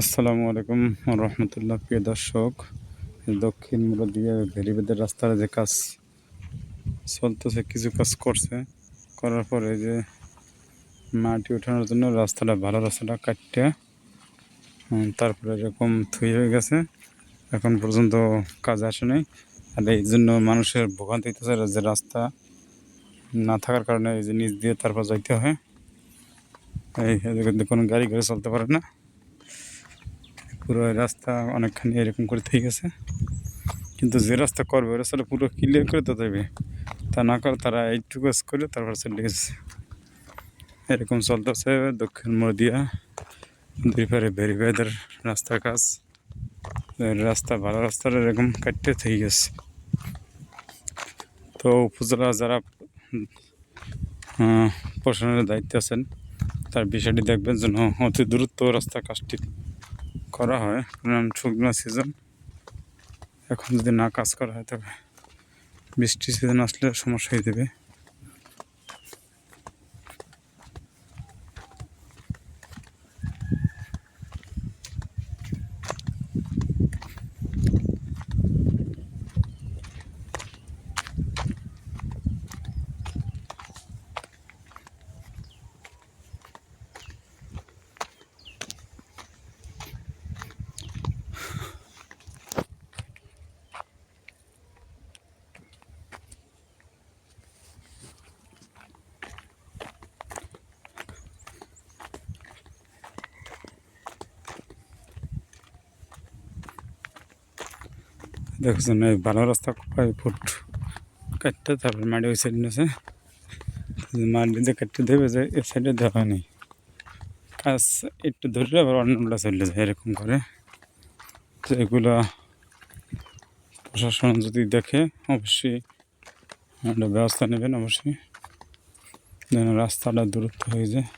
আসসালামু আলাইকুম রহমতুল্লাহ। প্রিয় দর্শক দক্ষিণ মূল দিয়ে ভেরিবেদের রাস্তার যে কাজ চলতেছে, কিছু কাজ করছে। করার পরে যে মাটি ওঠানোর জন্য রাস্তাটা, ভালো রাস্তাটা কাটতে তারপরে এরকম থুই হয়ে গেছে। এখন পর্যন্ত কাজ আসে নাই। আর এই জন্য মানুষের ভোগান্তি হইতেছে যে রাস্তা না থাকার কারণে এই যে নিচ দিয়ে তারপর যাইতে হয়। এই কোনো গাড়ি ঘরে চলতে পারে না। পুরো রাস্তা অনেকখানি এরকম করে থেকে গেছে। কিন্তু যে রাস্তা করবে ওই রাস্তাটা পুরো ক্লিয়ার করে তো দেবে। তা না করে তারা এইটুকু করে তারপর চলে গেছে। এরকম চলতেছে দক্ষিণ মদিয়া দুই পারে ভেরিফাইদের রাস্তার কাজ। রাস্তা, ভালো রাস্তাটা এরকম কাটতে থেকে গেছে। তো উপজেলা যারা প্রশাসনের দায়িত্বে আছেন, তার বিষয়টি দেখবেন যেন অতি দ্রুত রাস্তা কাজটি করা হয় কারণ শুকনো সিজন এখন যদি না কাজ করা হয়, তবে বৃষ্টি সিজন আসলে সমস্যা হয়ে যাবে। দেখছেন, এই ভালো রাস্তা কয় ফুট কাটতে তারপর মাটি ওই সাইড নিয়েছে মাটি দিয়ে কাটতে দেবে যে, এ সাইডে দেওয়া নেই। কাজ একটু ধরলে আবার অন্যগুলো চলে যায়, এরকম করে। তো এগুলো প্রশাসন যদি দেখে, অবশ্যই একটা ব্যবস্থা নেবেন, অবশ্যই। যেন রাস্তাটা দূরত্ব হয়ে যায়।